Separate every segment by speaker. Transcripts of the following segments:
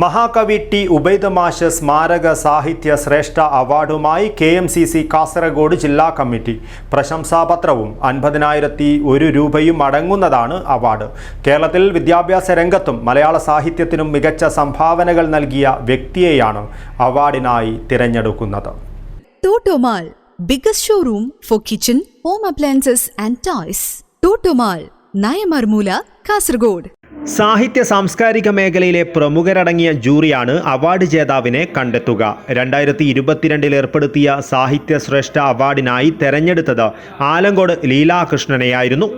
Speaker 1: മഹാകവി ടി ഉബൈദമാഷ് സ്മാരക സാഹിത്യ ശ്രേഷ്ഠ അവാർഡുമായി K M C C Kasaragod ജില്ലാ കമ്മിറ്റി പ്രശംസാപത്രവും അൻപതിനായിരത്തി ഒരു രൂപയും അടങ്ങുന്നതാണ് അവാർഡ് കേരളത്തിൽ വിദ്യാഭ്യാസ രംഗത്തും മലയാള സാഹിത്യത്തിനും മികച്ച സംഭാവനകൾ നൽകിയ വ്യക്തിയെയാണ് അവാർഡിനായി തിരഞ്ഞെടുക്കുന്നത്
Speaker 2: Totomall biggest showroom for kitchen home appliances and toys. Totomall Nayamarmoola Kasargod.
Speaker 1: സാഹിത്യ സാംസ്കാരിക മേഖലയിലെ പ്രമുഖരടങ്ങിയ ജൂറിയാണ് അവാർഡ് ജേതാവിനെ കണ്ടെത്തുക. രണ്ടായിരത്തി ഇരുപത്തിരണ്ടിൽ ഏർപ്പെടുത്തിയ സാഹിത്യ ശ്രേഷ്ഠ അവാർഡിനായി തെരഞ്ഞെടുത്തത് ആലങ്കോട് ലീലാകൃഷ്ണനെയായിരുന്നു.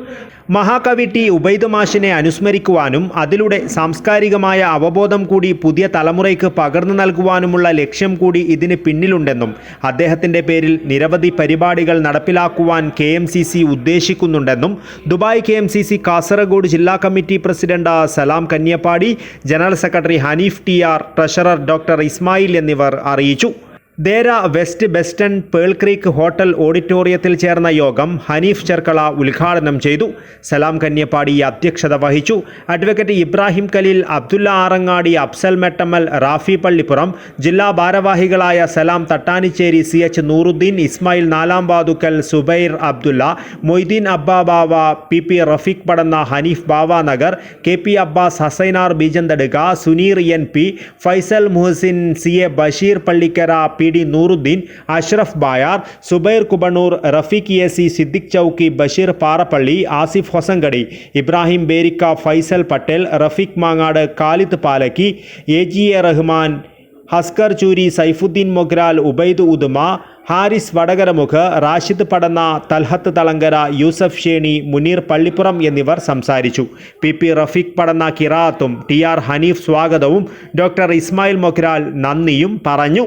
Speaker 1: മഹാകവി ടി. ഉബൈദ് മാഷിനെ അനുസ്മരിക്കുവാനും അതിലൂടെ സാംസ്കാരികമായ അവബോധം കൂടി പുതിയ തലമുറയ്ക്ക് പകർന്നു നൽകുവാനുമുള്ള ലക്ഷ്യം കൂടി ഇതിന് പിന്നിലുണ്ടെന്നും അദ്ദേഹത്തിന്റെ പേരിൽ നിരവധി പരിപാടികൾ നടപ്പിലാക്കുവാൻ കെ ഉദ്ദേശിക്കുന്നുണ്ടെന്നും ദുബായ് കെ കാസർഗോഡ് ജില്ലാ committee president Salam Kanyappadi general secretary Hanif T R treasurer doctor Ismail എന്നിവർ അറിയിച്ചു. Deira West Bestone Pearl Creek Hotel ഓഡിറ്റോറിയത്തിൽ ചേർന്ന യോഗം ഹനീഫ് ചെർക്കള ഉദ്ഘാടനം ചെയ്തു. സലാം കന്യപ്പാടി അധ്യക്ഷത വഹിച്ചു. അഡ്വക്കേറ്റ് ഇബ്രാഹിം കലീൽ അബ്ദുല്ല ആറങ്ങാടി അഫ്സൽ മെട്ടമ്മൽ റാഫി പള്ളിപ്പുറം ജില്ലാ ഭാരവാഹികളായ സലാം തട്ടാനിച്ചേരി സി എച്ച് നൂറുദ്ദീൻ ഇസ്മായിൽ നാലാം Badukkal Zubair Abdulla Moideen Abba Bava P P Rafeeq Padanna Hanif Bava Nagar K P Abbas Hasainar Beejanthadukka Suneer N P Faisal Muhsin C A Basheer Pallikkara D Noorudheen Ashraf Bayar Zubair Kubanoor Rafeeq A C Siddique Chowki Basheer Parappally Asif Hosangadi Ibrahim Berika Faisal Patel Rafeeq Mangad Khalid Palakki A G A Rahman Haskar Choori Saifuddin Mogral Ubaid Uduma Haris Vadakaramukh Rashid Padanna Talhath Thalangara Yusuf Sheni Muneer Pallipuram എന്നിവർ സംസാരിച്ചു. P P Rafeeq Padanna കിറാത്തും T R Hanif സ്വാഗതവും doctor Ismail Mogral നന്ദിയും പറഞ്ഞു.